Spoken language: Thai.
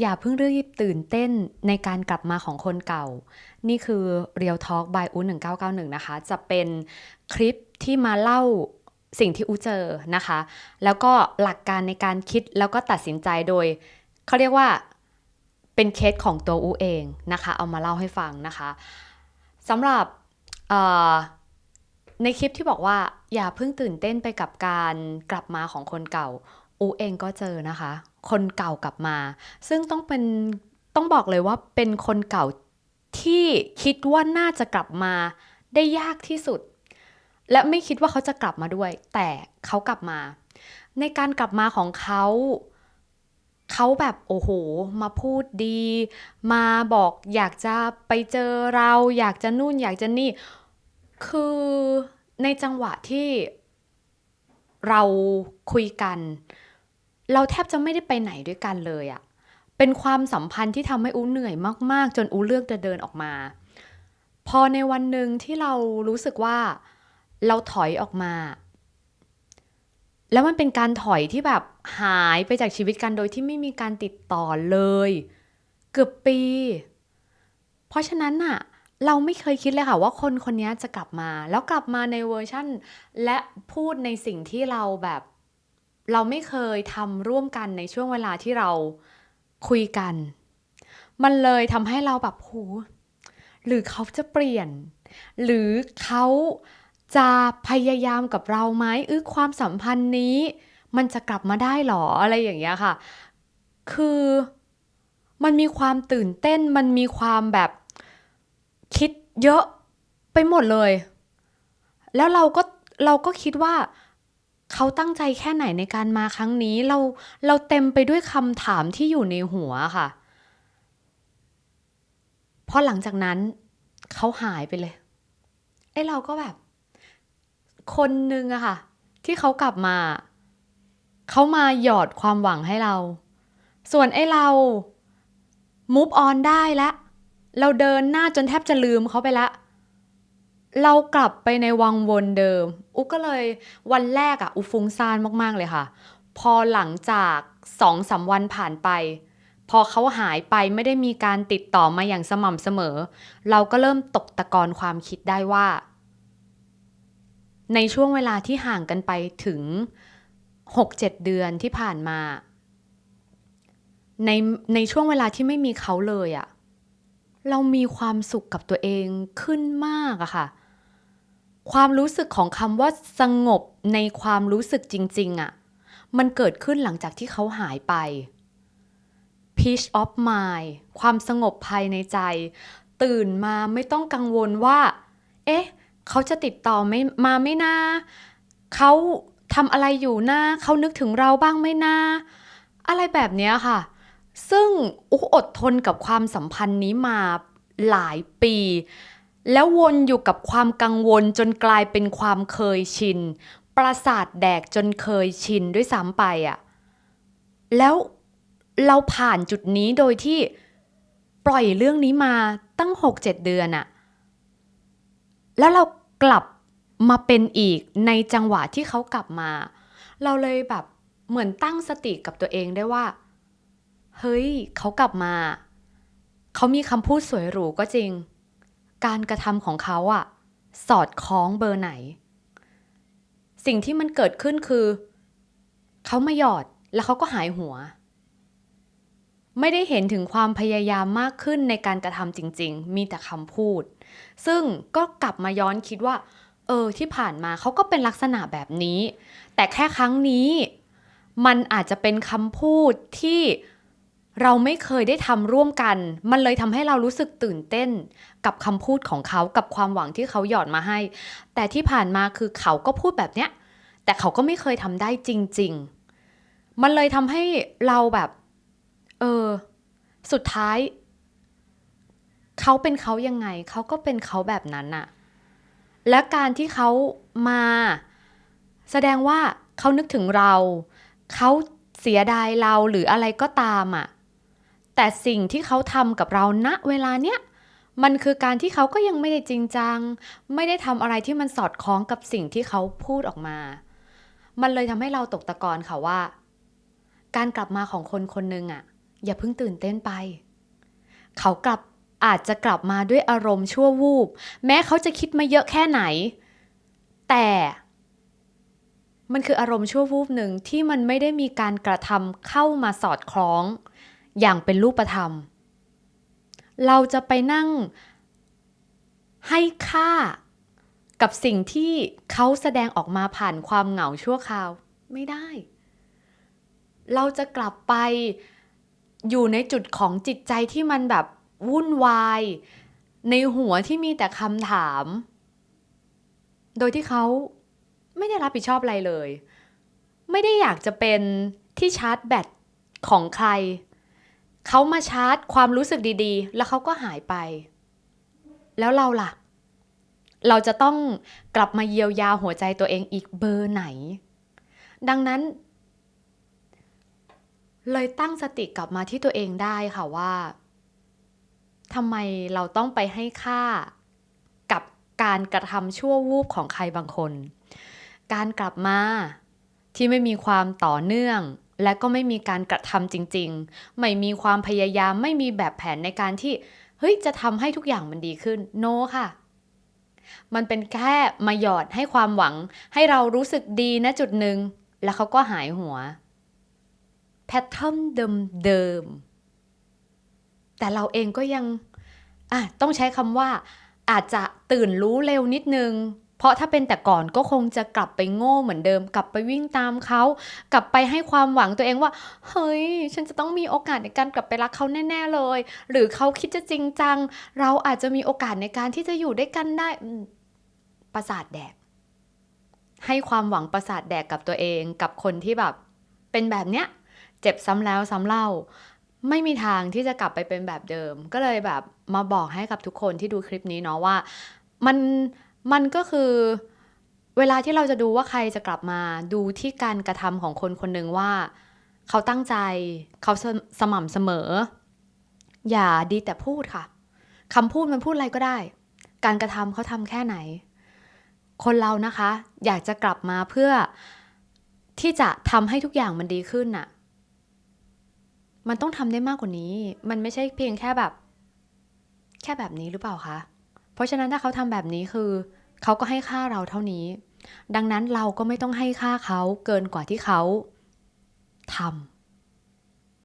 อย่าเพิ่งรีบตื่นเต้นในการกลับมาของคนเก่า นี่คือ Real Talk by อู1991 นะคะ จะเป็นคลิปที่มาเล่าสิ่งที่อูเจอนะคะ แล้วก็หลักการในการคิดแล้วก็ตัดสินใจโดย เขาเรียกว่าเป็นเคสของตัวอูเองนะคะ เอามาเล่าให้ฟังนะคะสำหรับในคลิปที่บอกว่าอย่าเพิ่งตื่นเต้นไปกับการกลับมาของคนเก่า อูเองก็เจอนะคะ คนเก่ากลับมา ซึ่งต้องเป็นต้องบอกเลยว่าเป็นคนเก่าที่คิดว่าน่าจะกลับมาได้ยากที่สุด และไม่คิดว่าเขาจะกลับมาด้วย แต่เขากลับมา ในการกลับมาของเขาเขาแบบโอ้โห มาพูดดี มาบอกอยากจะไปเจอเรา อยากจะนู่นอยากจะนี่ คือในจังหวะที่เราคุยกัน เราแทบจะไม่ได้ไปไหนด้วยกันเลยอะเป็นความสัมพันธ์ที่ทำให้อูเหนื่อยมากๆ จนอูเลือกจะเดินออกมา พอในวันหนึ่งที่เรารู้สึกว่าเราถอยออกมา แล้วมันเป็นการถอยที่แบบหายไปจากชีวิตกันโดยที่ไม่มีการติดต่อเลย เกือบปี เพราะฉะนั้นน่ะเราไม่เคยคิดเลยค่ะว่าคนคนนี้จะกลับมา แล้วกลับมาในเวอร์ชั่น และพูดในสิ่งที่เราแบบ เราไม่เคยทำร่วมกันในช่วงเวลาที่เราคุยกัน มันเลยทำให้เราแบบโหหรือเขาจะเปลี่ยน หรือเขาจะพยายามกับเราไหมเออความสัมพันธ์นี้ มันจะกลับมาได้หรออะไรอย่างเงี้ยค่ะ คือมันมีความตื่นเต้น มันมีความแบบคิดเยอะไปหมดเลย แล้วเราก็เราก็คิดว่า เขาตั้งใจแค่ไหนในการมาครั้งนี้ เราเราเต็มไปด้วยคำถามที่อยู่ในหัวค่ะพอหลังจากนั้นเขาหายไปเลยไอ้เราก็แบบ คนนึงอะค่ะ ที่เขากลับมา เขามาหยอดความหวังให้เรา ส่วนไอ้เรา move on ได้แล้วเราเดินหน้าจนแทบจะลืมเขาไปละ เรากลับไปในวังวนเดิม อุก็เลยวันแรกอะอุฟุ้งซ่านมาก ๆ เลยค่ะ พอหลังจากสองสามวันผ่านไป พอเขาหายไปไม่ได้มีการติดต่อมาอย่างสม่ำเสมอ เราก็เริ่มตกตะกอนความคิดได้ว่า ในช่วงเวลาที่ห่างกันไปถึง 6-7 เดือนที่ผ่านมา ในในช่วงเวลาที่ไม่มีเขาเลยอะเรามีความสุขกับตัวเองขึ้นมากอะค่ะ ความรู้สึกของคำว่าสงบในความรู้สึกจริงๆอะมันเกิดขึ้นหลังจากที่เขาหายไป peace of mind ความสงบภายในใจ ตื่นมาไม่ต้องกังวลว่า เอ๊ะ เขาจะติดต่อไม่มาไม่นาเขาทำอะไรอยู่นะเขานึกถึงเราบ้างไหมนาอะไรแบบนี้ค่ะ ซึ่งอุอดทนกับความสัมพันธ์นี้มาหลายปี แล้ววนอยู่กับความกังวลจนกลายเป็นความเคยชิน ประสาทแดกจนเคยชินด้วยซ้ำไปอะ่ะ แล้วเราผ่านจุดนี้โดยที่ปล่อยเรื่องนี้มาตั้ง 6-7 เดือนอะแล้วเรากลับมาเป็นอีกในจังหวะที่เขากลับมา เราเลยแบบเหมือนตั้งสติกับตัวเองได้ว่า เฮ้ย เขากลับมา เขามีคำพูดสวยหรูก็จริง การกระทำของเขาอะสอดคล้องเบอร์ไหน สิ่งที่มันเกิดขึ้นคือ เขามาหยอดแล้วเขาก็หายหัว ไม่ได้เห็นถึงความพยายามมากขึ้นในการกระทำจริง ๆ มีแต่คำพูด ซึ่งก็กลับมาย้อนคิดว่า เออที่ผ่านมาเขาก็เป็นลักษณะแบบนี้ แต่แค่ครั้งนี้ มันอาจจะเป็นคำพูดที่ เราไม่เคยได้ทำร่วมกัน มันเลยทำให้เรารู้สึกตื่นเต้น กับคำพูดของเขากับความหวังที่เขาหยอดมาให้ แต่ที่ผ่านมาคือเขาก็พูดแบบเนี้ย แต่เขาก็ไม่เคยทำได้จริง ๆ มันเลยทำให้เราแบบ เออ สุดท้าย เขาเป็นเขายังไง เขาก็เป็นเขาแบบนั้นน่ะ และการที่เขามา แสดงว่าเขานึกถึงเรา เขาเสียดายเราหรืออะไรก็ตามอะ แต่สิ่งที่เขาทำกับเราณเวลาเนี้ยมันคือการที่เขาก็ยังไม่ได้จริงจัง ไม่ได้ทำอะไรที่มันสอดคล้องกับสิ่งที่เขาพูดออกมา มันเลยทำให้เราตกตะกอนค่ะว่า การกลับมาของคนคนหนึ่งอะ อย่าเพิ่งตื่นเต้นไป เขากลับอาจจะกลับมาด้วยอารมณ์ชั่ววูบ แม้เขาจะคิดมาเยอะแค่ไหน แต่ มันคืออารมณ์ชั่ววูบหนึ่งที่มันไม่ได้มีการกระทำเข้ามาสอดคล้อง อย่างเป็นรูปธรรม เราจะไปนั่งให้ค่ากับสิ่งที่เขาแสดงออกมาผ่านความเหงาชั่วคราวไม่ได้ เราจะกลับไปอยู่ในจุดของจิตใจที่มันแบบวุ่นวาย ในหัวที่มีแต่คำถาม โดยที่เขาไม่ได้รับผิดชอบอะไรเลย ไม่ได้อยากจะเป็นที่ชาร์จแบตของใคร เขามาชาร์จความรู้สึกดีๆ แล้วเขาก็หายไป แล้วเราล่ะ เราจะต้องกลับมาเยียวยาหัวใจตัวเองอีกเบอร์ไหน ดังนั้น เลยตั้งสติกลับมาที่ตัวเองได้ค่ะว่าทำไมเราต้องไปให้ค่ากับการกระทำชั่ววูบของใครบางคน การกลับมาที่ไม่มีความต่อเนื่อง และก็ไม่มีการกระทำจริง ๆ ไม่มีความพยายามไม่มีแบบแผนในการที่เฮ้ยจะทำให้ทุกอย่างมันดีขึ้นโนค่ะ มันเป็นแค่มาหยอดให้ความหวัง ให้เรารู้สึกดีณจุดหนึ่งแล้วเขาก็หายหัวแพทเทิร์นเดิมๆแต่เราเองก็ยังอะต้องใช้คำว่าอาจจะตื่นรู้เร็วนิดนึง เพราะถ้าเป็นแต่ก่อนก็คงจะกลับไปโง่เหมือนเดิม กลับไปวิ่งตามเขา กลับไปให้ความหวังตัวเองว่า เฮ้ย ฉันจะต้องมีโอกาสในการกลับไปรักเขาแน่ ๆเลย หรือเขาคิดจะจริงจัง เราอาจจะมีโอกาสในการที่จะอยู่ด้วยกันได้ประสาทแดก ให้ความหวังประสาทแดกกับตัวเองกับคนที่แบบ เป็นแบบเนี้ย เจ็บซ้ำแล้วซ้ำเล่าไม่มีทางที่จะกลับไปเป็นแบบเดิม ก็เลยแบบมาบอกให้กับทุกคนที่ดูคลิปนี้เนาะว่า มัน มันก็คือเวลาที่เราจะดูว่าใครจะกลับมาดูที่การกระทำของคนคนหนึ่งว่า เขาตั้งใจเขาสสม่ำเสมอ อย่าดีแต่พูดค่ะคำพูดมันพูดอะไรก็ได้ การกระทำเขาทำแค่ไหน คนเรานะคะ อยากจะกลับมาเพื่อที่จะทำให้ทุกอย่างมันดีขึ้นน่ะ มันต้องทำได้มากกว่านี้ มันไม่ใช่เพียงแค่แบบ แค่แบบนี้หรือเปล่าคะ เพราะฉะนั้นถ้าเขาทำแบบนี้คือ เขาก็ให้ค่าเราเท่านี้ ดังนั้นเราก็ไม่ต้องให้ค่าเขาเกินกว่าที่เขาทำ